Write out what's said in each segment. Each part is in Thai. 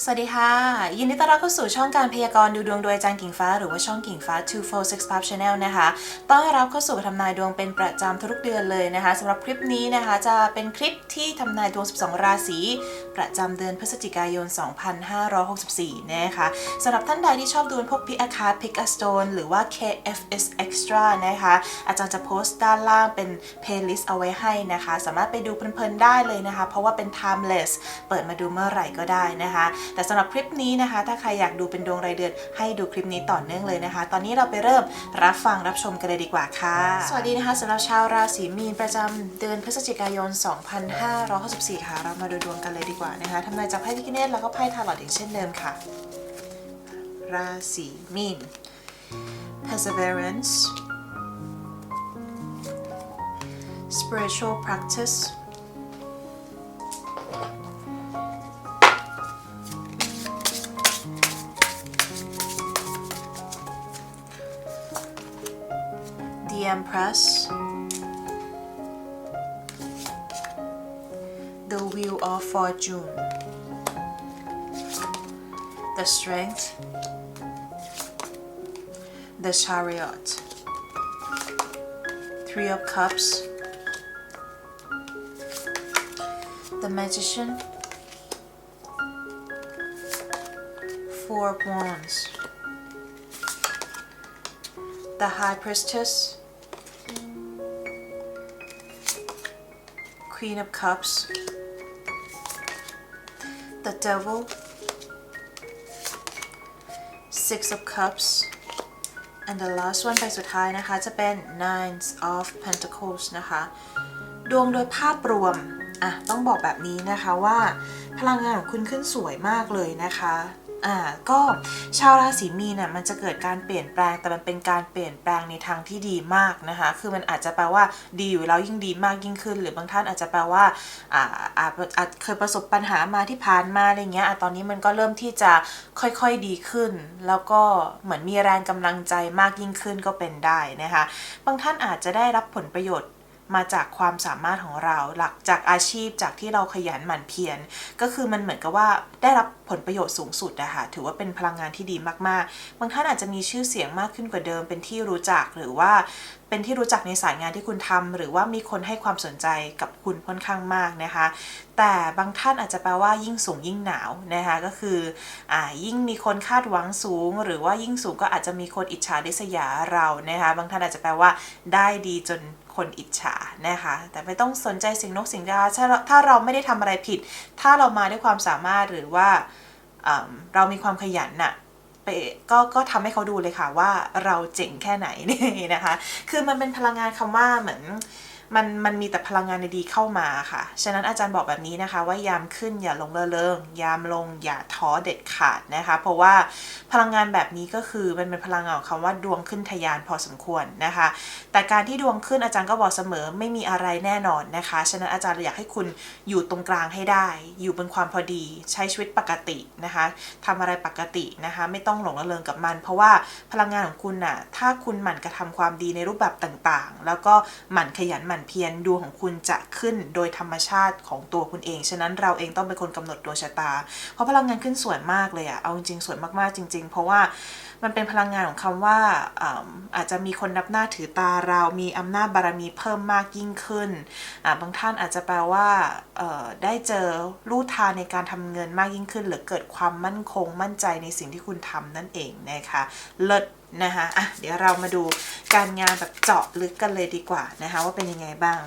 สวัสดีค่ะ ยินดีต้อนรับเข้าสู่ช่องการพยากรณ์ดูดวงโดยอาจารย์กิ่งฟ้า หรือว่าช่องกิ่งฟ้า 246 Pub Channel นะคะต้อนรับเข้าสู่ทำนายดวงเป็นประจำทุกเดือนเลยนะคะสำหรับคลิปนี้นะคะจะเป็นคลิปที่ทำนายดวง 12 ราศีประจำเดือนพฤศจิกายน 2564 นะคะสำหรับท่านใดที่ชอบดูพวกพิกอาคาพิกอาสโตนหรือว่า KFS Extra นะคะอาจารย์จะโพสต์ด้านล่างเป็น playlist เอาไว้ให้นะคะ สามารถไปดูเพลินๆได้เลยนะคะ เพราะว่าเป็น timeless เปิดมาดูเมื่อไหร่ก็ได้นะคะแต่สำหรับคลิปนี้นะคะ ถ้าใครอยากดูเป็นดวงรายเดือน ให้ดูคลิปนี้ต่อเนื่องเลยนะคะ ตอนนี้เราไปเริ่มรับฟังรับชมกันเลยดีกว่าค่ะ สวัสดีนะคะสำหรับชาวราศีมีนประจำเดือนพฤศจิกายน 2564 ค่ะ เรามาดูดวงกันเลยดีกว่านะคะทำนายจากไพ่พิกเนตแล้วก็ไพ่ทาร์ลอตอย่างเช่นเดิมค่ะ ราศีมีน perseverance spiritual practice the Empress, the Wheel of Fortune, the Strength, the Chariot, Three of Cups, the Magician, Four of Wands, the High Priestess, Queen of Cups, the Devil, Six of Cups, and the last one ไปสุดท้ายนะคะจะเป็น Nine of Pentacles นะคะ ดวงโดยภาพรวม อะ ต้องบอกแบบนี้นะคะว่า พลังงานของคุณขึ้นสวยมากเลยนะคะ อ่าก็ชาวราศีมีนน่ะมันจะเกิดการเปลี่ยนแปลงแต่มันเป็นการเปลี่ยนแปลงในทางที่ดีมากนะคะ คือมันอาจจะแปลว่าดีอยู่แล้วยิ่งดีมากยิ่งขึ้น หรือบางท่านอาจจะแปลว่าอ่าอาจอาจเคยประสบปัญหามาที่ผ่านมาอะไรเงี้ยอะตอนนี้มันก็เริ่มที่จะค่อยๆดีขึ้น แล้วก็เหมือนมีแรงกำลังใจมากยิ่งขึ้นก็เป็นได้นะคะ บางท่านอาจจะได้รับผลประโยชน์ มาจากความสามารถของเราหลักจากอาชีพจากที่เราขยันหมั่นเพียรก็คือมันเหมือนกับว่าได้รับผลประโยชน์สูงสุดอะค่ะถือว่าเป็นพลังงานที่ดีมากๆ บางท่านอาจจะมีชื่อเสียงมากขึ้นกว่าเดิม เป็นที่รู้จักหรือว่าเป็นที่รู้จักในสายงานที่คุณทำหรือว่ามีคนให้ความสนใจกับคุณค่อนข้างมากนะคะ แต่บางท่านอาจจะแปลว่ายิ่งสูงยิ่งหนาวนะคะก็คืออ่ายิ่งมีคนคาดหวังสูง หรือว่ายิ่งสูงก็อาจจะมีคนอิจฉาริษยาเรานะคะบางท่านอาจจะแปลว่าได้ดีจน คนอิจฉานะคะ แต่ไม่ต้องสนใจสิ่งนกสิ่งดาถ้าถ้าเราไม่ได้ทำอะไรผิด ถ้าเรามาด้วยความสามารถหรือว่าอ่าเรามีความขยันน่ะไปก็ก็ทำให้เขาดูเลยค่ะว่าเราเจ๋งแค่ไหนนี่นะคะ คือมันเป็นพลังงานคำว่าเหมือน มันมันมีแต่พลังงานดีๆเข้ามาค่ะ ฉะนั้นอาจารย์บอกแบบนี้นะคะ ว่ายามขึ้นอย่าลงเลอเลิงยามลงอย่าท้อเด็ดขาดนะคะ เพราะว่าพลังงานแบบนี้ก็คือมันเป็นพลังงานของคำว่าดวงขึ้นทะยานพอสมควรนะคะ แต่การที่ดวงขึ้นอาจารย์ก็บอกเสมอไม่มีอะไรแน่นอนนะคะ ฉะนั้นอาจารย์อยากให้คุณอยู่ตรงกลางให้ได้ อยู่บนความพอดีใช้ชีวิตปกตินะคะทำอะไรปกตินะคะ ไม่ต้องหลงระเริงกับมัน เพราะว่าพลังงานของคุณน่ะถ้าคุณหมั่นกระทำความดีในรูปแบบต่างๆ แล้วก็หมั่นขยันหมั่นเพียรดวงของคุณจะขึ้นโดยธรรมชาติของตัวคุณเอง ฉะนั้นเราเองต้องเป็นคนกำหนดดวงชะตา เพราะพลังงานขึ้นสวยมากเลยอะเอาจริงๆสวยมากๆจริง ๆ เพราะว่ามันเป็นพลังงานของคำว่าอ่าอาจจะมีคนนับหน้าถือตาเรา มีอำนาจบารมีเพิ่มมากยิ่งขึ้น บางท่านอาจจะแปลว่าได้เจอลู่ทางในการทำเงินมากยิ่งขึ้น หรือเกิดความมั่นคงมั่นใจในสิ่งที่คุณทำนั่นเองนะคะ เลิศ นะคะอะเดี๋ยวเรามาดูการงานแบบเจาะลึกกันเลยดีกว่านะคะว่าเป็นยังไงบ้าง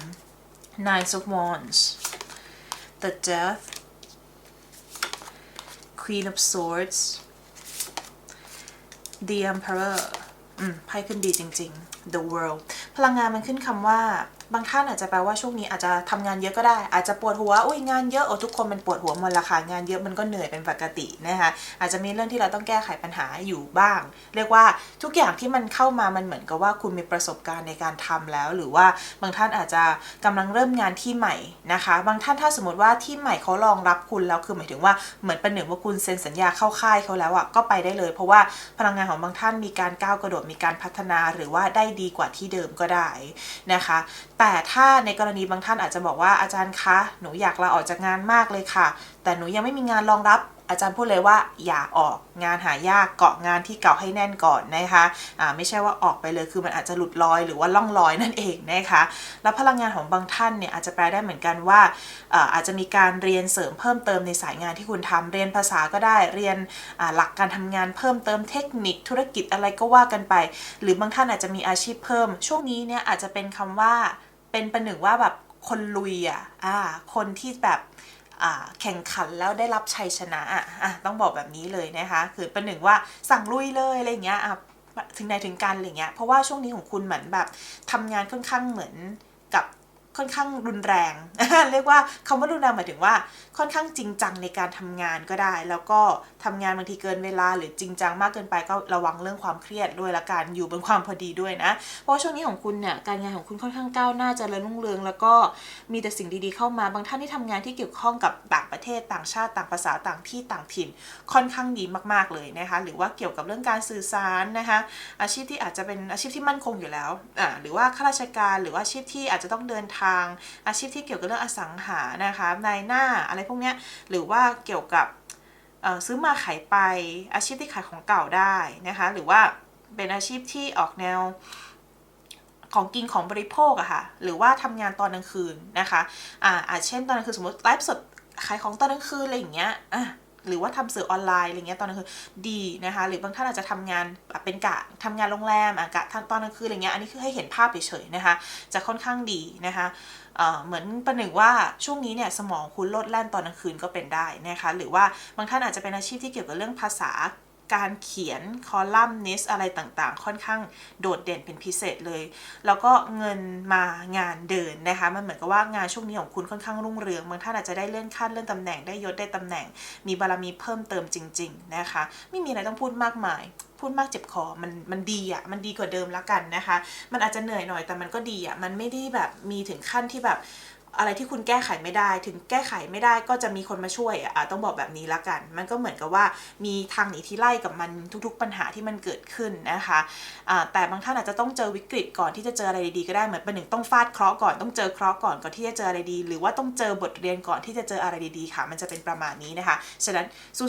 Nine of Wands the Death Queen of Swords The Emperor อืมไพ่ขึ้นดีจริง ๆ The World พลังงานมันขึ้นคำว่าบางท่านอาจจะแปลว่าช่วงนี้อาจจะทำงานเยอะก็ได้ อาจจะปวดหัวอุ้ยงานเยอะโอ้ทุกคนมันปวดหัวหมดละค่ะงานเยอะมันก็เหนื่อยเป็นปกตินะคะอาจจะมีเรื่องที่เราต้องแก้ไขปัญหาอยู่บ้าง เรียกว่าทุกอย่างที่มันเข้ามามันเหมือนกับว่าคุณมีประสบการณ์ในการทำแล้ว หรือว่าบางท่านอาจจะกำลังเริ่มงานที่ใหม่นะคะ บางท่านถ้าสมมติว่าที่ใหม่เขารองรับคุณแล้วคือหมายถึงว่าเหมือนประหนึ่งว่าคุณเซ็นสัญญาเข้าค่ายเขาแล้วอะก็ไปได้เลย เพราะว่าพลังงานของบางท่านมีการก้าวกระโดดมีการพัฒนา หรือว่าได้ดีกว่าที่เดิมก็ได้นะคะแต่แต่ถ้าในกรณีบางท่านอาจจะบอกว่าอาจารย์คะหนูอยากลาออกจากงานมากเลยค่ะ แต่หนูยังไม่มีงานรองรับอาจารย์พูดเลยว่าอย่าออกงานหายากเกาะงานที่เก่าให้แน่นก่อนนะคะอ่าไม่ใช่ว่าออกไปเลยคือมันอาจจะหลุดลอยหรือว่าล่องลอยนั่นเองนะคะแล้วพลังงานของบางท่านเนี่ยอาจจะแปลได้เหมือนกันว่าอาอาจจะมีการเรียนเสริมเพิ่มเติมในสายงานที่คุณทำเรียนภาษาก็ได้เรียนหลักการทำงานเพิ่มเติมเทคนิคธุรกิจอะไรก็ว่ากันไป หรือบางท่านอาจจะมีอาชีพเพิ่ม ช่วงนี้เนี่ยอาจจะเป็นคำว่า เป็นประหนึ่งว่าแบบคนลุยอะอ่าคนที่แบบอ่าแข่งขันแล้วได้รับชัยชนะอะอะต้องบอกแบบนี้เลยนะคะ คือประหนึ่งว่าสั่งลุยเลยอะไรเงี้ยอะถึงไหนถึงกันอะไรเงี้ยเพราะว่าช่วงนี้ของคุณเหมือนแบบทำงานค่อนข้างเหมือนกับ ค่อนข้างรุนแรง เรียกว่าคำว่ารุนแรงหมายถึงว่า ค่อนข้างจริงจังในการทำงานก็ได้ แล้วก็ทำงานบางทีเกินเวลา หรือจริงจังมากเกินไปก็ระวังเรื่องความเครียดด้วยละกันอยู่บนความพอดีด้วยนะ เพราะช่วงนี้ของคุณเนี่ยการงานของคุณค่อนข้างก้าวหน้าเจริญรุ่งเรือง แล้วก็มีแต่สิ่งดีๆเข้ามาบางท่านที่ทำงานที่เกี่ยวข้องกับต่างประเทศต่างชาติต่างภาษาต่างที่ต่างถิ่น ค่อนข้างดีมากๆเลยนะคะหรือว่าเกี่ยวกับเรื่องการสื่อสารนะคะอาชีพที่อาจจะเป็นอาชีพที่มั่นคงอยู่แล้วอ่าหรือว่าข้าราชการหรือว่าอาชีพที่อาจจะต้องเดินทางอาชีพที่เกี่ยวกับเรื่องอสังหานะคะนายหน้าอะไรพวกเนี้ยหรือว่าเกี่ยวกับซื้อมาขายไปอาชีพที่ขายของเก่าได้นะคะหรือว่าเป็นอาชีพที่ออกแนวของกินของบริโภคอะค่ะหรือว่าทำงานตอนกลางคืนนะคะอ่าอาจเช่นตอนกลางคืนสมมติไลฟ์สดขายของตอนกลางคืนอะไรอย่างเงี้ยอะ หรือว่าทำสื่อออนไลน์อะไรเงี้ยตอนกลางคืนดีนะคะ หรือบางท่านอาจจะทำงานเป็นกะทำงานโรงแรมอะกะตอนกลางคืนอะไรเงี้ยอันนี้คือให้เห็นภาพเฉยๆนะคะ จะค่อนข้างดีนะคะเหมือนประหนึ่งว่าช่วงนี้เนี่ยสมองคุณลดแล่นตอนกลางคืนก็เป็นได้นะคะ หรือว่าบางท่านอาจจะเป็นอาชีพที่เกี่ยวกับเรื่องภาษา การเขียนคอลัมนิสอะไรต่างๆ ค่อนข้างโดดเด่นเป็นพิเศษเลย แล้วก็เงินมางานเดินนะคะ มันเหมือนกับว่างานช่วงนี้ของคุณค่อนข้างรุ่งเรืองบางท่านอาจจะได้เลื่อนขั้นเลื่อนตำแหน่งได้ยศได้ตำแหน่ง มีบารมีเพิ่มเติมจริง ๆนะคะ ไม่มีอะไรต้องพูดมากมาย พูดมากเจ็บคอมันมันดีอะ่ะมันดีกว่าเดิมละกันนะคะ มันอาจจะเหนื่อยหน่อยแต่มันก็ดีอะ่ะมันไม่ได้แบบมีถึงขั้นที่แบบ อะไรที่คุณแก้ไขไม่ได้ ถึงแก้ไขไม่ได้ก็จะมีคนมาช่วยอะต้องบอกแบบนี้ละกัน มันก็เหมือนกับว่ามีทางหนีที่ไล่กับมันทุกๆปัญหาที่มันเกิดขึ้นนะคะอ่าแต่บางท่านอาจจะต้องเจอวิกฤตก่อนที่จะเจออะไรดีๆก็ได้เหมือนเป็นหนึ่งต้องฟาดเคราะห์ก่อนต้องเจอเคราะห์ก่อนก่อนที่จะเจออะไรดี หรือว่าต้องเจอบทเรียนก่อนที่จะเจออะไรดีๆค่ะ มันจะเป็นประมาณนี้นะคะฉะนั้น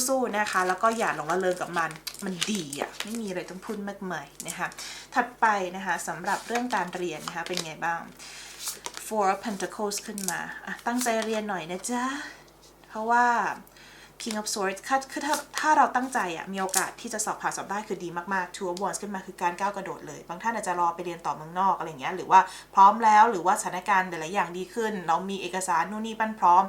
สู้ๆนะคะ แล้วก็อย่าหลงละเลงกับมันมันดีอะไม่มีอะไรต้องพูดมากมายนะคะถัดไปนะคะสำหรับเรื่องการเรียนนะคะเป็นไงบ้าง Four of Pentacles ขึ้นมา ตั้งใจเรียนหน่อยนะจ๊ะ เพราะว่า King of Swords คือถ้าถ้าเราตั้งใจอะมีโอกาสที่จะสอบผ่านสอบได้คือดีมากๆ Two of Wands ขึ้นมาคือการก้าวกระโดดเลย บางท่านอาจจะรอไปเรียนต่อเมืองนอกอะไรเงี้ย หรือว่าพร้อมแล้ว หรือว่าสถานการณ์หลายๆอย่างดีขึ้น เรามีเอกสารนู่นนี่ปั้นพร้อม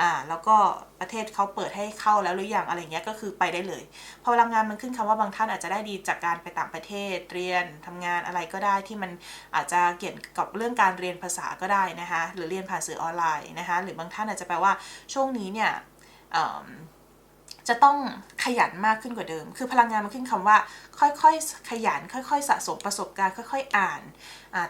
อ่า แล้วก็ประเทศเขาเปิดให้เข้าแล้วหรือยังอะไรเงี้ย ก็คือไปได้เลย พอพลังงานมันขึ้นคำว่าบางท่านอาจจะได้ดีจากการไปต่างประเทศ เรียนทำงานอะไรก็ได้ที่มันอาจจะเกี่ยวกับเรื่องการเรียนภาษาก็ได้นะคะ หรือเรียนผ่านสื่อออนไลน์นะคะ หรือบางท่านอาจจะแปลว่าช่วงนี้เนี่ย จะต้องขยันมากขึ้นกว่าเดิม คือพลังงานมันขึ้นคำว่า ค่อยๆ ขยัน ค่อยๆ สะสมประสบการณ์ ค่อยๆ อ่าน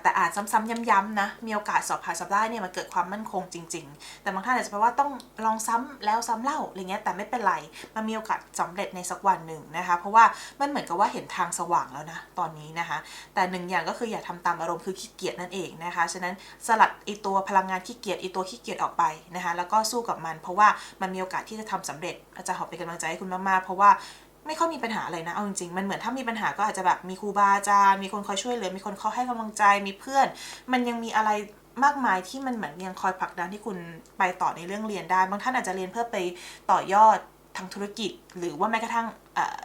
แต่อ่านซ้ำๆย้ำๆนะ มีโอกาสสอบผ่านสอบได้เนี่ยมันเกิดความมั่นคงจริง ๆ แต่บางท่านอาจจะแปลว่าต้องลองซ้ำแล้วซ้ำเล่าอะไรเงี้ย แต่ไม่เป็นไร มันมีโอกาสสำเร็จในสักวันหนึ่งนะคะ เพราะว่ามันเหมือนกับว่าเห็นทางสว่างแล้วนะตอนนี้นะคะ แต่หนึ่งอย่างก็คืออย่าทำตามอารมณ์คือขี้เกียจนั่นเองนะคะ ฉะนั้นสลัดไอตัวพลังงานขี้เกียจไอตัวขี้เกียจออกไปนะคะ แล้วก็สู้กับมัน เพราะว่ามันมีโอกาสที่จะทำสำเร็จ อาจารย์ขอเป็นกำลังใจให้คุณมากๆ เพราะว่า ไม่ค่อยมีปัญหาอะไรนะ เอาจริงๆ มันเหมือนถ้ามีปัญหาก็อาจจะแบบมีครูบาอาจารย์ มีคนคอยช่วยเหลือ มีคนคอยให้กำลังใจ มีเพื่อน มันยังมีอะไรมากมายที่มันเหมือนยังคอยผลักดันที่คุณไปต่อในเรื่องเรียนได้ บางท่านอาจจะเรียนเพื่อไปต่อยอดทางธุรกิจ หรือว่าแม้กระทั่ง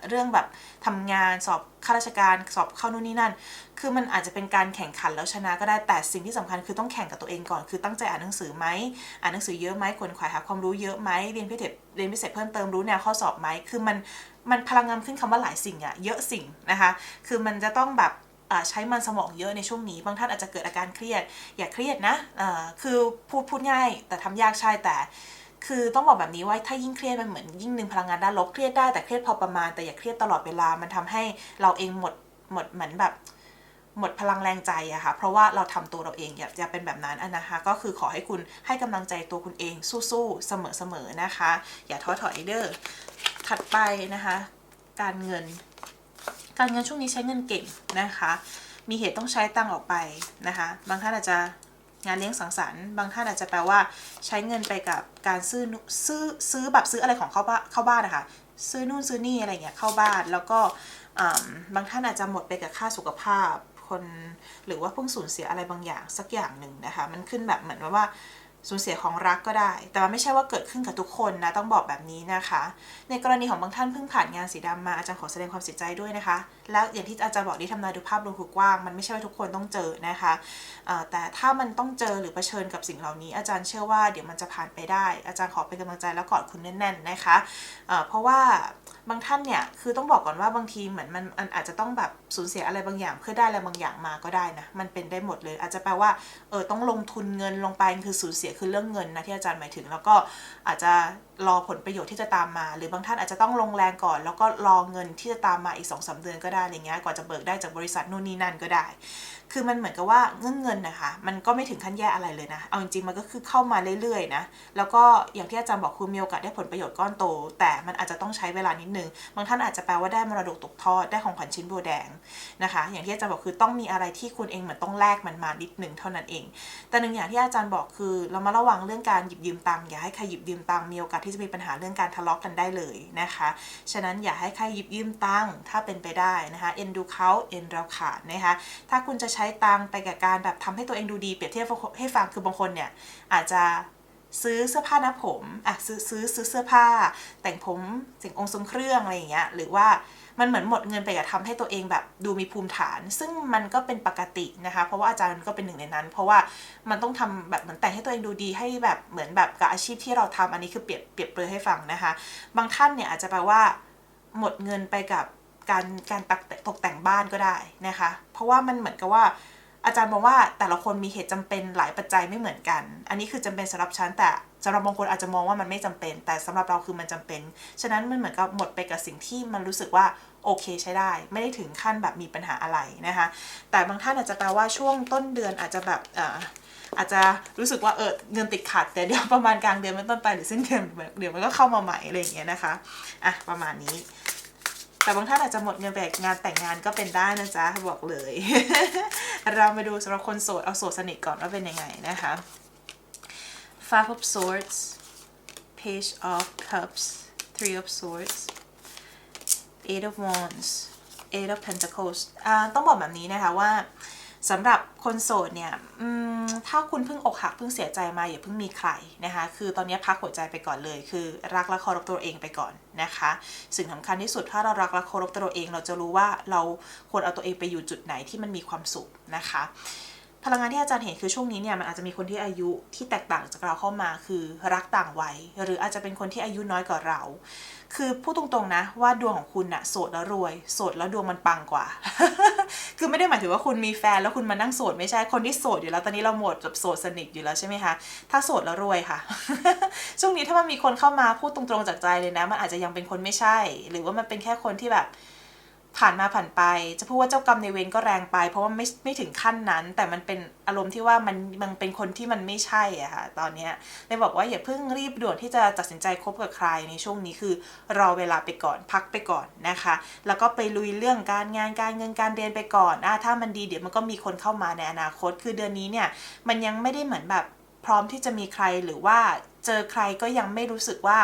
เรื่องแบบทำงานสอบข้าราชการสอบเข้านู่นนี่นั่น คือมันอาจจะเป็นการแข่งขันแล้วชนะก็ได้แต่สิ่งที่สำคัญคือต้องแข่งกับตัวเองก่อน คือตั้งใจอ่านหนังสือไหมอ่านหนังสือเยอะไหมควรขวายหาความรู้เยอะไหมเรียนพิเศษเรียนพิเศษเพิ่มเติมรู้แนวข้อสอบไหมคือมัน มันพลังงานขึ้นคำว่าหลายสิ่งอะเยอะสิ่งนะคะ คือมันจะต้องแบบใช้มันสมองเยอะในช่วงนี้บางท่านอาจจะเกิดอาการเครียด อย่าเครียดนะอ่าคือพูดพูดง่าย แต่ทำยากใช่แต่ คือต้องบอกแบบนี้ว่าถ้ายิ่งเครียดมันเหมือนยิ่งดึงพลังงานด้านลบเครียดได้แต่เครียดพอประมาณแต่อย่าเครียดตลอดเวลามันทำให้เราเองหมดหมดเหมือนแบบหมดพลังแรงใจอะค่ะ เพราะว่าเราทำตัวเราเองอย่าอย่าเป็นแบบนั้นอะนะคะก็คือขอให้คุณให้กำลังใจตัวคุณเองสู้ๆเสมอๆนะคะ อย่าท้อถอยเด้อ ถัดไปนะคะ การเงิน การเงินช่วงนี้ใช้เงินเก่งนะคะ มีเหตุต้องใช้ตังออกไปนะคะ บางท่านอาจจะงานเลี้ยงสังสรรค์ บางท่านอาจจะแปลว่าใช้เงินไปกับการซื้อซื้อซื้อแบบซื้ออะไรของเข้าบ้านเข้าบ้านนะคะ ซื้อนู่นซื้อนี่อะไรเงี้ยเข้าบ้าน แล้วก็บางท่านอาจจะหมดไปกับค่าสุขภาพคนหรือว่าเพิ่งสูญเสียอะไรบางอย่างสักอย่างหนึ่งนะคะ มันขึ้นแบบเหมือนว่า สูญเสียของรักก็ได้ แต่มันไม่ใช่ว่าเกิดขึ้นกับทุกคนนะ ต้องบอกแบบนี้นะคะ ในกรณีของบางท่านเพิ่งผ่านงานสีดำมา อาจารย์ขอแสดงความเสียใจด้วยนะคะ แล้วอย่างที่อาจารย์บอกที่ทำนายดูภาพรวมคือกว้าง มันไม่ใช่ว่าทุกคนต้องเจอนะคะ แต่ถ้ามันต้องเจอหรือเผชิญกับสิ่งเหล่านี้ อาจารย์เชื่อว่าเดี๋ยวมันจะผ่านไปได้ อาจารย์ขอเป็นกำลังใจแล้วกอดคุณแน่น ๆนะคะเอ่อเพราะว่าบางท่านเนี่ย คือต้องบอกก่อนว่าบางทีเหมือนมันมันอาจจะต้องแบบสูญเสียอะไรบางอย่าง เพื่อได้อะไรบางอย่างมาก็ได้นะ มันเป็นได้หมดเลย อาจจะแปลว่า เออ ต้องลงทุนเงินลงไป คือสูญเสียคือเรื่องเงินนะที่อาจารย์หมายถึง แล้วก็อาจจะรอผลประโยชน์ที่จะตามมา หรือบางท่านอาจจะต้องลงแรงก่อน แล้วก็รอเงินที่จะตามมาอีก2อสเดือนก็ได้อะไรเงี้ยกว่าจะเบิกได้จากบริษัทนู่นนี่นั่นก็ได้ คือมันเหมือนกับว่าเงินเงินนะคะ มันก็ไม่ถึงขั้นแย่อะไรเลยนะ เอาจริงๆมันก็คือเข้ามาเรื่อยๆนะ แล้วก็อย่างที่อาจารย์บอกคือมีโอกาสได้ผลประโยชน์ก้อนโต แต่มันอาจจะต้องใช้เวลานิดนึง บางท่านอาจจะแปลว่าได้มรดกตกทอด ได้ของขวัญชิ้นโบวแดงนะคะ อย่างที่อาจารย์บอกคือต้องมีอะไรที่คุณเองเหมือนต้องแลกมันมานิดนึงเท่านั้นเอง แต่หนึ่งอย่างที่อาจารย์บอกคือ เรามาระวังเรื่องการหยิบยืมตังค์ อย่าให้ใครหยิบยืมตังค์ มีโอกาสที่จะมีปัญหาเรื่องการทะเลาะกันได้เลยนะคะ ฉะนั้นอย่าให้ใครหยิบยืมตังค์ ถ้าเป็นไปได้นะคะ เอ็นดูเขาเอ็นเราขาดนะคะ ถ้าคุณจะใช้ตังไปกับการแบบทำให้ตัวเองดูดีเปรียบเทียบให้ฟังคือบางคนเนี่ยอาจจะซื้อเสื้อผ้าหน้าผมอะซื้อซื้อซื้อเสื้อผ้า แต่งผมสิ่งองค์ทรงเครื่องอะไรอย่างเงี้ยหรือว่ามันเหมือนหมดเงินไปกับทำให้ตัวเองแบบดูมีภูมิฐาน ซึ่งมันก็เป็นปกตินะคะ เพราะว่าอาจารย์ก็เป็นหนึ่งในนั้น เพราะว่ามันต้องทำแบบเหมือนแต่งให้ตัวเองดูดีให้แบบเหมือนแบบกับอาชีพที่เราทำอันนี้คือเปรียบเปรียบเปรยให้ฟังนะคะ บางท่านเนี่ยอาจจะแปลว่า หมดเงินไปกับ การการตกตกแต่งบ้านก็ได้นะคะ เพราะว่ามันเหมือนกับว่า อาจารย์บอกว่าแต่ละคนมีเหตุจำเป็นหลายปัจจัยไม่เหมือนกัน อันนี้คือจำเป็นสำหรับฉันแต่สำหรับบางคนอาจจะมองว่ามันไม่จำเป็น แต่สำหรับเราคือมันจำเป็น ฉะนั้นมันเหมือนกับหมดไปกับสิ่งที่มันรู้สึกว่าโอเคใช้ได้ ไม่ได้ถึงขั้นแบบมีปัญหาอะไรนะคะ แต่บางท่านอาจจะแปลว่าช่วงต้นเดือนอาจจะแบบเอ่ออาจจะรู้สึกว่าเออเงินติดขัด แต่เดี๋ยวประมาณกลางเดือนเป็นต้นไปหรือสิ้นเดือนเดี๋ยวมันก็เข้ามาใหม่อะไรอย่างเงี้ยนะคะอะประมาณนี้ แต่บางท่านอาจจะหมดเงินไปกับงานแต่งงานก็เป็นได้นะจ๊ะบอกเลย เรามาดูสำหรับคนโสดเอาโสดสนิทก่อนว่าเป็นยังไงนะคะ Five of Swords Page of Cups Three of Swords Eight of Wands Eight of Pentacles ต้องบอกแบบนี้นะคะว่า สำหรับคนโสดเนี่ยถ้าคุณเพิ่งอกหักเพิ่งเสียใจมาอย่าเพิ่งมีใครนะคะ คือตอนนี้พักหัวใจไปก่อนเลย คือรักและเคารพตัวเองไปก่อนนะคะ สิ่งสำคัญที่สุดถ้าเรารักและเคารพตัวเอง เราจะรู้ว่าเราควรเอาตัวเองไปอยู่จุดไหนที่มันมีความสุขนะคะ พลังงานที่อาจารย์เห็นคือช่วงนี้เนี่ยมันอาจจะมีคนที่อายุที่แตกต่างจากเราเข้ามาคือรักต่างวัยหรืออาจจะเป็นคนที่อายุน้อยกว่าเรา คือพูดตรงๆนะว่าดวงของคุณอะโสดแล้วรวยโสดแล้วดวงมันปังกว่า คือไม่ได้หมายถึงว่าคุณมีแฟนแล้วคุณมานั่งโสดไม่ใช่คนที่โสดอยู่แล้วตอนนี้เราหมดแบบโสดสนิทอยู่แล้วใช่ไหมคะถ้าโสดแล้วรวยค่ะ ช่วงนี้ถ้ามันมีคนเข้ามาพูดตรงๆจากใจเลยนะ มันอาจจะยังเป็นคนไม่ใช่ หรือว่ามันเป็นแค่คนที่แบบ ผ่านมาผ่านไป จะพูดว่าเจ้ากรรมในเวรก็แรงไป เพราะว่าไม่ไม่ถึงขั้นนั้น แต่มันเป็นอารมณ์ที่ว่ามันมันเป็นคนที่มันไม่ใช่อะค่ะตอนเนี้ยเลยบอกว่าอย่าเพิ่งรีบด่วนที่จะตัดสินใจคบกับใครในช่วงนี้คือ รอเวลาไปก่อนพักไปก่อนนะคะ แล้วก็ไปลุยเรื่องการงานการเงินการเรียนไปก่อนอะถ้ามันดีเดี๋ยวมันก็มีคนเข้ามาในอนาคต คือเดือนนี้เนี่ยมันยังไม่ได้เหมือนแบบพร้อมที่จะมีใครหรือว่า เจอใครก็ยังไม่รู้สึกว่า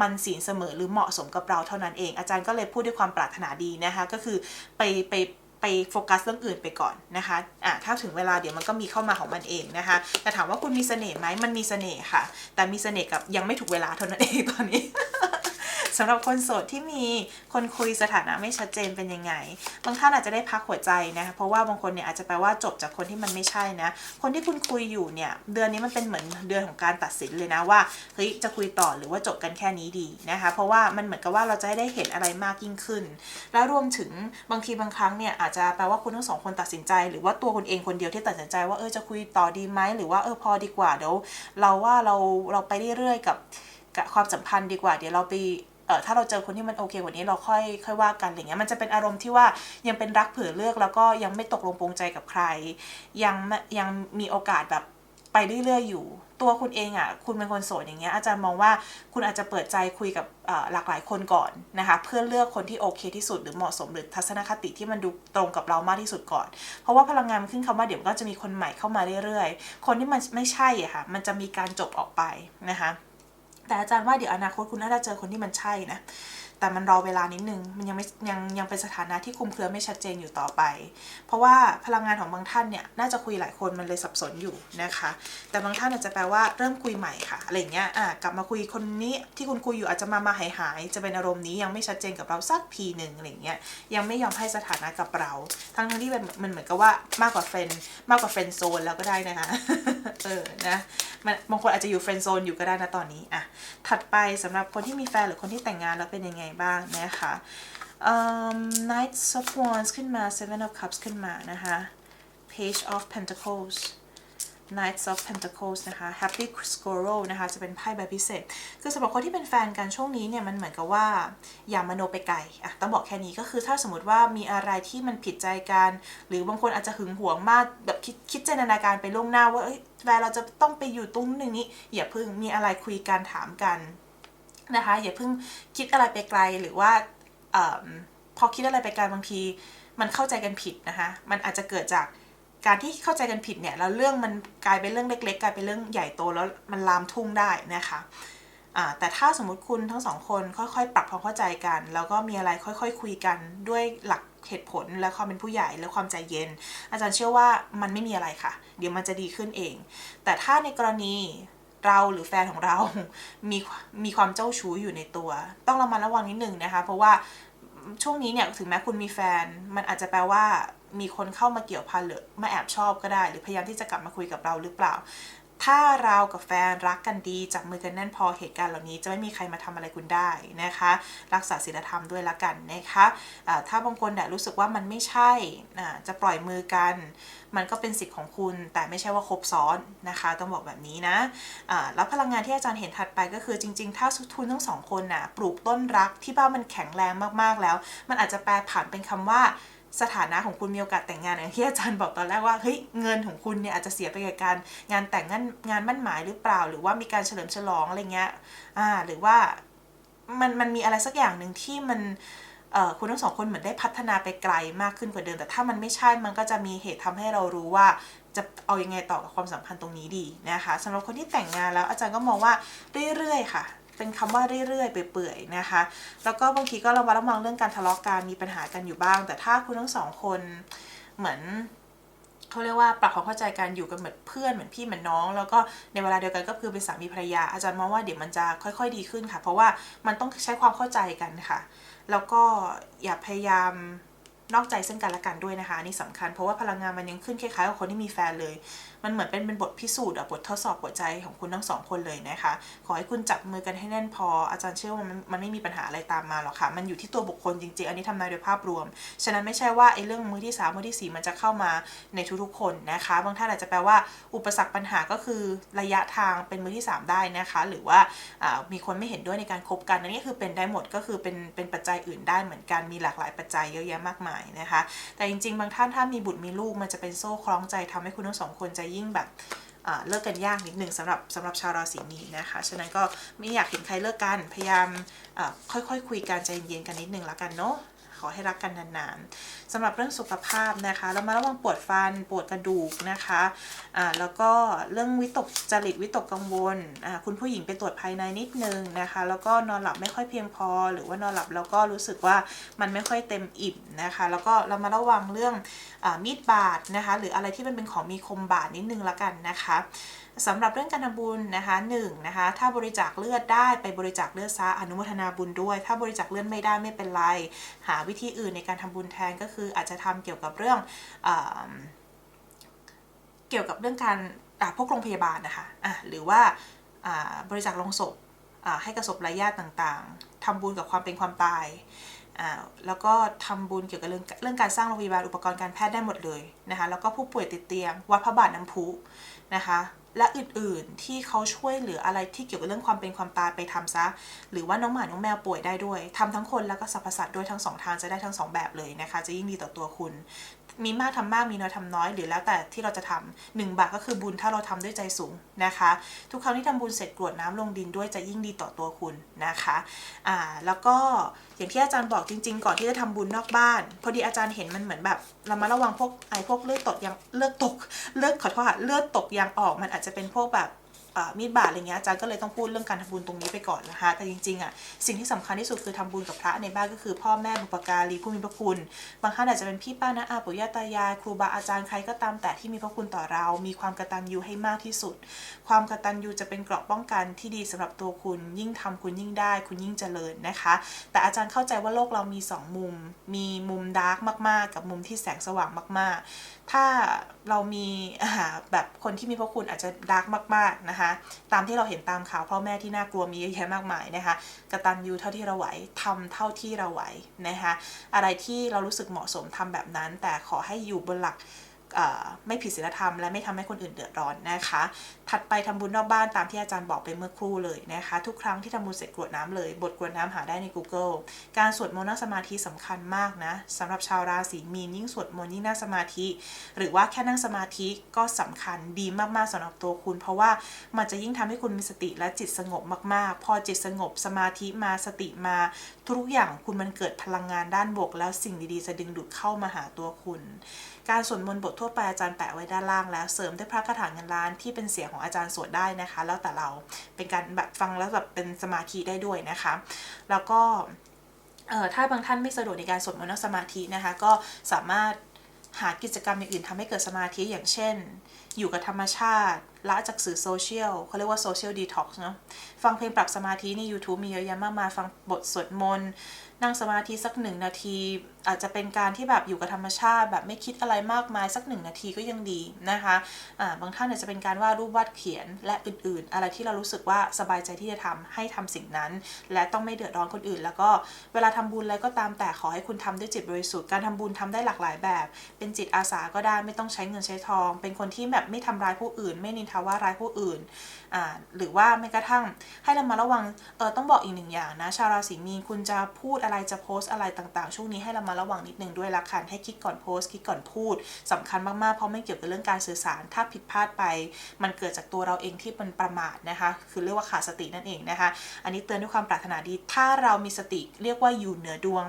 มันสีลเสมอหรือเหมาะสมกับเราเท่านั้นเอง อาจารย์ก็เลยพูดด้วยความปรารถนาดีนะคะ ก็คือไปไปไปโฟกัสเรื่องอื่นไปก่อนนะคะอะถ้าถึงเวลาเดี๋ยวมันก็มีเข้ามาของมันเองนะคะ แต่ถามว่าคุณมีเสน่ห์ไหมมันมีเสน่ห์ค่ะ แต่มีเสน่ห์กับยังไม่ถูกเวลาเท่านั้นเองตอนนี้ สำหรับคนโสดที่มีคนคุยสถานะไม่ชัดเจนเป็นยังไง บางท่านอาจจะได้พักหัวใจนะคะเพราะว่าบางคนเนี่ยอาจจะแปลว่าจบจากคนที่มันไม่ใช่นะ คนที่คุณคุยอยู่เนี่ยเดือนนี้มันเป็นเหมือนเดือนของการตัดสินเลยนะว่าเฮ้ยจะคุยต่อหรือว่าจบกันแค่นี้ดีนะคะเพราะว่ามันเหมือนกับว่าเราจะได้เห็นอะไรมากยิ่งขึ้น แล้วรวมถึงบางทีบางครั้งเนี่ยอาจจะแปลว่าคุณทั้งสองคนตัดสินใจ หรือว่าตัวคุณเองคนเดียวที่ตัดสินใจว่าเออจะคุยต่อดีไหมหรือว่าเออพอดีกว่าเดี๋ยวเราว่าเราเราไปเรื่อยๆกับกับความสัมพันธ์ดีกว่า เดี๋ยวเราไป เออถ้าเราเจอคนที่มันโอเคกว่านี้เราค่อยค่อยว่ากันอะไรเงี้ยมันจะเป็นอารมณ์ที่ว่ายังเป็นรักเผื่อเลือกแล้วก็ยังไม่ตกลงปรงใจกับใคร ยังยังมีโอกาสแบบไปเรื่อยๆอยู่ ตัวคุณเองอะคุณเป็นคนโสดอย่างเงี้ยอาจารย์มองว่าคุณอาจจะเปิดใจคุยกับหลากหลายคนก่อนนะคะเพื่อเลือกคนที่โอเคที่สุดหรือเหมาะสมหรือทัศนคติที่มันดูตรงกับเรามากที่สุดก่อน เพราะว่าพลังงานมันขึ้นคำว่าเดี๋ยวก็จะมีคนใหม่เข้ามาเรื่อยๆ คนที่มันไม่ใช่อะค่ะมันจะมีการจบออกไปนะคะ แต่อาจารย์ว่าเดี๋ยวอนาคตคุณน่าจะเจอคนที่มันใช่นะ แต่มันรอเวลานิดนึง มันยังไม่ยังยังเป็นสถานะที่คุมเครือไม่ชัดเจนอยู่ต่อไป เพราะว่าพลังงานของบางท่านเนี่ยน่าจะคุยหลายคนมันเลยสับสนอยู่นะคะ แต่บางท่านอาจจะแปลว่าเริ่มคุยใหม่ค่ะอะไรเงี้ยอะกลับมาคุยคนนี้ที่คุณคุยอยู่อาจจะมามาหายหายจะเป็นอารมณ์นี้ยังไม่ชัดเจนกับเราสักทีหนึ่งอะไรเงี้ยยังไม่ยอมให้สถานะกับเรา ทั้งทั้งที่มันเหมือนกับว่ามากกว่าเฟรนมากกว่าเฟรนโซนแล้วก็ได้นะคะเออนะมันบางคนอาจจะอยู่เฟรนโซนอยู่ก็ได้นะตอนนี้อะถัดไปสำหรับคนที่มีแฟนหรือคนที่แต่งงานแล้วเป็นยังไงบ้างนะคะ Knight of Wands ขึ้นมา Seven of Cups ขึ้นมานะคะ Page of Pentacles Knights of Pentacles นะคะ Happy Squirrel นะคะจะเป็นไพ่ใบพิเศษ คือสำหรับคนที่เป็นแฟนกันช่วงนี้เนี่ยมันเหมือนกับว่าอย่ามโนไปไกลอะต้องบอกแค่นี้ก็คือถ้าสมมติว่ามีอะไรที่มันผิดใจกัน หรือบางคนอาจจะหึงหวงมากแบบคิดคิดจินตนาการไปล่วงหน้าว่าแฟนเราจะต้องไปอยู่ตรงนึงนี้อย่าเพิ่งมีอะไรคุยกันถามกัน นะคะอย่าเพิ่งคิดอะไรไปไกลหรือว่าอพอคิดอะไรไปไกลบางที มันเข้าใจกันผิดนะคะมันอาจจะเกิดจากการที่เข้าใจกันผิดเนี่ยแล้วเรื่องมันกลายเป็นเรื่องเล็ก ๆ กลายเป็นเรื่องใหญ่โตแล้วมันลามทุ่งได้นะคะแต่ถ้าสมมุติคุณทั้งสองคนค่อยๆ ปรับความเข้าใจกัน แล้วก็มีอะไรค่อยๆคุยกันด้วยหลักเหตุผลและความเป็นผู้ใหญ่และความใจเย็น อาจารย์เชื่อว่ามันไม่มีอะไรค่ะ เดี๋ยวมันจะดีขึ้นเอง แต่ถ้าในกรณี เราหรือแฟนของเรา มีมีความเจ้าชู้อยู่ในตัว ต้องระมัดระวังนิดหนึ่งนะคะ เพราะว่าช่วงนี้เนี่ยถึงแม้คุณมีแฟน มันอาจจะแปลว่ามีคนเข้ามาเกี่ยวพันหรือมาแอบชอบก็ได้ หรือพยายามที่จะกลับมาคุยกับเราหรือเปล่า ถ้าเรากับแฟนรักกันดีจับมือกันแน่นพอเหตุการณ์เหล่านี้จะไม่มีใครมาทำอะไรคุณได้นะคะ รักษาศีลธรรมด้วยละกันนะคะะถ้าบางคนเนี่ยรู้สึกว่ามันไม่ใช่ะจะปล่อยมือกัน มันก็เป็นสิทธิ์ของคุณ แต่ไม่ใช่ว่าครบซ้อนนะคะ ต้องบอกแบบนี้นะะแล้วพลังงานที่อาจารย์เห็นถัดไปก็คือจริง ๆ ถ้าทุนทั้งสองคนน่ะปลูกต้นรักที่บ้านมันแข็งแรงมากๆแล้ว มันอาจจะแปลผ่านเป็นคำว่า สถานะของคุณมีโอกาสแต่งงานอย่างที่อาจารย์บอกตอนแรกว่าเฮ้ยเงินของคุณเนี่ยอาจจะเสียไปกับการงานแต่งงานงานมั่นหมายหรือเปล่า หรือว่ามีการเฉลิมฉลองอะไรเงี้ยอ่าหรือว่ามันมันมีอะไรสักอย่างหนึ่งที่มันเอ่อคุณทั้งสองคนเหมือนได้พัฒนาไปไกลมากขึ้นกว่าเดิม แต่ถ้ามันไม่ใช่มันก็จะมีเหตุทำให้เรารู้ว่าจะเอายังไงต่อกับความสัมพันธ์ตรงนี้ดีนะคะสำหรับคนที่แต่งงานแล้วอาจารย์ก็มองว่าเรื่อยๆค่ะ เป็นคำว่าเรื่อยๆเปื่อยๆนะคะ แล้วก็บางทีก็ระมัดระวังเรื่องการทะเลาะกันมีปัญหากันอยู่บ้าง แต่ถ้าคุณทั้งสองคนเหมือนเขาเรียกว่าปรับความเข้าใจกันอยู่กันเหมือนเพื่อนเหมือนพี่เหมือนน้อง แล้วก็ในเวลาเดียวกันก็คือเป็นสามีภรรยาอาจารย์มองว่าเดี๋ยวมันจะค่อย ๆ ดีขึ้นค่ะ เพราะว่ามันต้องใช้ความเข้าใจกันค่ะ แล้วก็อย่าพยายามนอกใจซึ่งกันและกันด้วยนะคะนี่สำคัญเพราะว่าพลังงานมันยังขึ้นคล้ายๆกับคนที่มีแฟนเลย มันเหมือนเป็นเป็นบทพิสูจน์อะบททดสอบหัวใจของคุณทั้งสองคนเลยนะคะ ขอให้คุณจับมือกันให้แน่นพอ อาจารย์เชื่อว่ามันมันไม่มีปัญหาอะไรตามมาหรอกค่ะ มันอยู่ที่ตัวบุคคลจริงๆ อันนี้ทำนายโดยภาพรวม ฉะนั้นไม่ใช่ว่าไอ้เรื่องมือที่สามมือที่สี่มันจะเข้ามาในทุกๆ คนนะคะ บางท่านอาจจะแปลว่าอุปสรรคปัญหาก็คือระยะทางเป็นมือที่สามได้นะคะ หรือว่ามีคนไม่เห็นด้วยในการคบกันอันนี้คือเป็นได้หมดก็คือเป็นเป็นปัจจัยอื่นได้เหมือนกันมีหลากหลายปัจจัยเยอะแยะมากมายนะคะ แต่จริงๆ บางท่านถ้ามีบุตรมีลูกมันจะเป็นโซ่คล้องใจทำให้คุณทั้งสองคนจะยิ่งแบบเลิกกันยากนิดหนึ่งสำหรับสำหรับชาวราศีมีนะคะ ฉะนั้นก็ไม่อยากเห็นใครเลิกกัน พยายามค่อยๆคคุยกันใจเย็นๆกันนิดหนึ่งแล้วกันเนาะ อให้รักกันนานๆสำหรับเรื่องสุขภาพนะคะเรามาระวังปวดฟันปวดกระดูกนะคะะแล้วก็เรื่องวิตกจริตวิตกกังวลคุณผู้หญิงไปตรวจภายในนิดนึงนะคะ แล้วก็นอนหลับไม่ค่อยเพียงพอ หรือว่านอนหลับแล้วก็รู้สึกว่ามันไม่ค่อยเต็มอิ่มนะคะ แล้วก็เรามาระวังเรื่องอมีดบาดนะคะ หรืออะไรที่มันเป็นของมีคมบาดนิดนึงละกันนะคะ สำหรับเรื่องการทำบุญนะคะหนึ่งนะคะถ้าบริจาคเลือดได้ไปบริจาคเลือดซะอนุโมทนาบุญด้วย ถ้าบริจาคเลือดไม่ได้ไม่เป็นไร หาวิธีอื่นในการทำบุญแทนก็คืออาจจะทำเกี่ยวกับเรื่องเอเกี่ยวกับเรื่องการอะพวกโรงพยาบาลนะคะะหรือว่าบริจาคลงศพให้กระศพรายญาติต่างๆทำบุญกับความเป็นความตายแล้วก็ทำบุญเกี่ยวกับเรื่องเรื่องการสร้างโรงพยาบาลอุปกรณ์การแพทย์ได้หมดเลยนะคะแล้วก็ผู้ป่วยติดเตียง วัดพระบาทน้ำพุนะคะ และอื่นๆ ที่เขาช่วยเหลืออะไรที่เกี่ยวกับเรื่องความเป็นความตายไปทำซะ หรือว่าน้องหมาน้องแมวป่วยได้ด้วยทำทั้งคนแล้วก็สรรพสัตว์ด้วยทั้งสองทางจะได้ทั้งสองแบบเลยนะคะ จะยิ่งดีต่อตัวคุณ มีมากทำมากมีน้อยทำน้อยหรือแล้วแต่ที่เราจะทำหนึ่งบาทก็คือบุญถ้าเราทำด้วยใจสูงนะคะ ทุกครั้งที่ทำบุญเสร็จกรวดน้ำลงดินด้วยจะยิ่งดีต่อตัวคุณนะคะอ่าแล้วก็อย่างที่อาจารย์บอกจริง ๆ ก่อนที่จะทำบุญนอกบ้าน พอดีอาจารย์เห็นมันเหมือนแบบเรามาระวังพวกไอ้พวกเลือดตกยางเลือดตกเลือดขอโทษค่ะเลือดตกยางออกมันอาจจะเป็นพวกแบบ มีดบาดอะไรเงี้ยอาจารย์ก็เลยต้องพูดเรื่องการทำบุญตรงนี้ไปก่อนนะคะ แต่จริงๆอะสิ่งที่สำคัญที่สุดคือทำบุญกับพระในบ้านก็คือพ่อแม่บุปการีผู้มีพระคุณ บางท่านอาจจะเป็นพี่ป้านะอาปู่ย่าตายาย ครูบาอาจารย์ใครก็ตามแต่ที่มีพระคุณต่อเรา มีความกตัญญูให้มากที่สุด ความกตัญญูจะเป็นเกราะป้องกันที่ดีสำหรับตัวคุณ ยิ่งทำคุณยิ่งได้ คุณยิ่งเจริญนะคะ แต่อาจารย์เข้าใจว่าโลกเรามีสองมุม มีมุมดาร์กมากๆ กับมุมที่แสงสว่างมาก ๆ ถ้าเรามีแบบคนที่มีพระคุณอาจจะดาร์กมากๆนะคะตามที่เราเห็นตามข่าวพ่อแม่ที่น่ากลัวมีเยอะแยะมากมายนะคะกระตันยูเท่าที่เราไหวทำเท่าที่เราไหวนะคะอะไรที่เรารู้สึกเหมาะสมทำแบบนั้น แต่ขอให้อยู่บนหลัก ไม่ผิดศีลธรรม และไม่ทำให้คนอื่นเดือดร้อนนะคะ ถัดไปทำบุญนอกบ้านตามที่อาจารย์บอกไปเมื่อครู่เลยนะคะ ทุกครั้งที่ทำบุญเสร็จกรวดน้ำเลย บทกรวดน้ำหาได้ใน Google การสวดมนต์นั่งสมาธิสำคัญมากนะสำหรับชาวราศีมีนยิ่งสวดมนต์ยิ่งนั่งสมาธิ หรือว่าแค่นั่งสมาธิก็สำคัญดีมากๆสำหรับตัวคุณ เพราะว่ามันจะยิ่งทำให้คุณมีสติและจิตสงบมากๆ พอจิตสงบสมาธิมาสติมา ทุกอย่างคุณมันเกิดพลังงานด้านบวก แล้วสิ่งดีๆจะดึงดูดเข้ามาหาตัวคุณ การสวดมนต์บททั่วไปอาจารย์แปะไว้ด้านล่างแล้วเสริมด้วยพระคาถาเงินล้านที่เป็นเสียงของอาจารย์สวดได้นะคะ แล้วแต่เราเป็นการแบบฟังแล้วแบบเป็นสมาธิได้ด้วยนะคะ แล้วก็เอ่อถ้าบางท่านไม่สะดวกในการสวดมนต์สมาธินะคะ ก็สามารถหากิจกรรมอย่างอื่นทำให้เกิดสมาธิอย่างเช่น อยู่กับธรรมชาติ ละจากสื่อโซเชียลเขาเรียกว่าโซเชียลดีท็อกซ์เนาะฟังเพลงปรับสมาธิใน YouTube มีเยอะแยะมากมายฟังบทสวดมนต์นั่งสมาธิสักหนึ่งนาที อาจจะเป็นการที่แบบอยู่กับธรรมชาติแบบไม่คิดอะไรมากมายสักหนึ่งนาทีก็ยังดีนะคะอ่าบางท่านอาจจะเป็นการวาดรูปวาดเขียนและอื่นๆ อะไรที่เรารู้สึกว่าสบายใจที่จะทำให้ทำสิ่งนั้น และต้องไม่เดือดร้อนคนอื่น แล้วก็เวลาทำบุญอะไรก็ตามแต่ขอให้คุณทำด้วยจิตบริสุทธิ์การทำบุญทำได้หลากหลายแบบ เป็นจิตอาสาก็ได้ไม่ต้องใช้เงินใช้ทอง เป็นคนที่แบบไม่ทำร้ายผู้อื่น ไม่นินทาว่าร้ายผู้อื่นอ่าหรือว่าแม้กระทั่งให้เรามาระวังเออต้องบอกอีกหนึ่งอย่างนะชาวราศีมีนคุณจะพูดอะไรจะโพสต์อะไรต่างๆ ช่วงนี้ให้เรามาระวังนิดนึงด้วยละกันให้คิดก่อนโพสต์คิดก่อนพูดสำคัญมากๆเพราะไม่เกี่ยวกับเรื่องการสื่อสารถ้าผิดพลาดไป มันเกิดจากตัวเราเองที่เป็นประมาทนะคะ คือเรียกว่าขาดสตินั่นเองนะคะ อันนี้เตือนด้วยความปรารถนาดีถ้าเรามีสติเรียกว่าอยู่เหนือดวง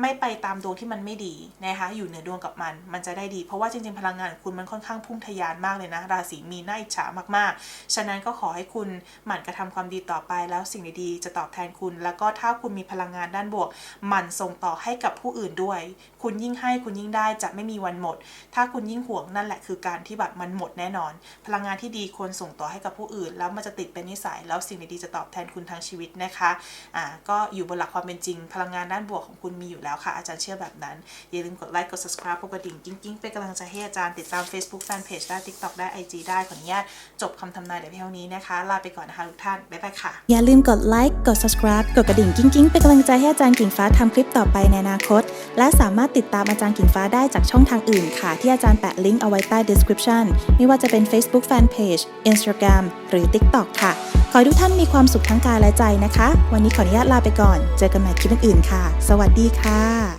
ไม่ไปตามดวงที่มันไม่ดีนะคะ อยู่เหนือดวงกับมัน มันจะได้ดี เพราะว่าจริงๆ พลังงานของคุณมันค่อนข้างพุ่งทะยานมากเลยนะ ราศีมีนน่าอิจฉามากๆ ฉะนั้นก็ขอให้คุณหมั่นกระทำความดีต่อไป แล้วสิ่งดีๆ จะตอบแทนคุณ แล้วก็ถ้าคุณมีพลังงานด้านบวก หมั่นส่งต่อให้กับผู้อื่นด้วย คุณยิ่งให้คุณยิ่งได้จะไม่มีวันหมด ถ้าคุณยิ่งห่วงนั่นแหละคือการที่แบบมันหมดแน่นอน พลังงานที่ดีควรส่งต่อให้กับผู้อื่น แล้วมันจะติดเป็นนิสัย แล้วสิ่งดีๆจะตอบแทนคุณทั้งชีวิตนะคะ อ่า ก็อยู่บนหลักความเป็นจริง พลังงานด้านบวกของคุณมีอยู่แล้วแล้วค่ะ อาจารย์เชื่อแบบนั้น อย่าลืมกดไลค์กด subscribe กดกระดิ่งกิ้งๆ เป็นกำลังใจให้อาจารย์ติดตาม Facebook Fanpage ได้ TikTok ได้ IG ได้ขออนุญาตจบคำทำนายแต่เพียงเท่านี้นะคะ ลาไปก่อนนะคะทุกท่าน บ๊ายบายค่ะ อย่าลืมกดไลค์กด subscribe กดกระดิ่งกิ้งๆ เป็นกำลังใจให้อาจารย์กิ่งฟ้าทำคลิปต่อไปในอนาคต และสามารถติดตามอาจารย์กิ่งฟ้าได้จากช่องทางอื่นค่ะ ที่อาจารย์แปะลิงก์เอาไว้ใต้ description ไม่ว่าจะเป็น Facebook Fanpage Instagram หรือ TikTok ค่ะ ขอให้ทุกท่านมีความสุขทั้งกายและใจนะคะ วันนี้ขออนุญาตลาไปก่อน เจอกันใหม่คลิปอื่นๆค่ะ สวัสดีค่ะค่ะ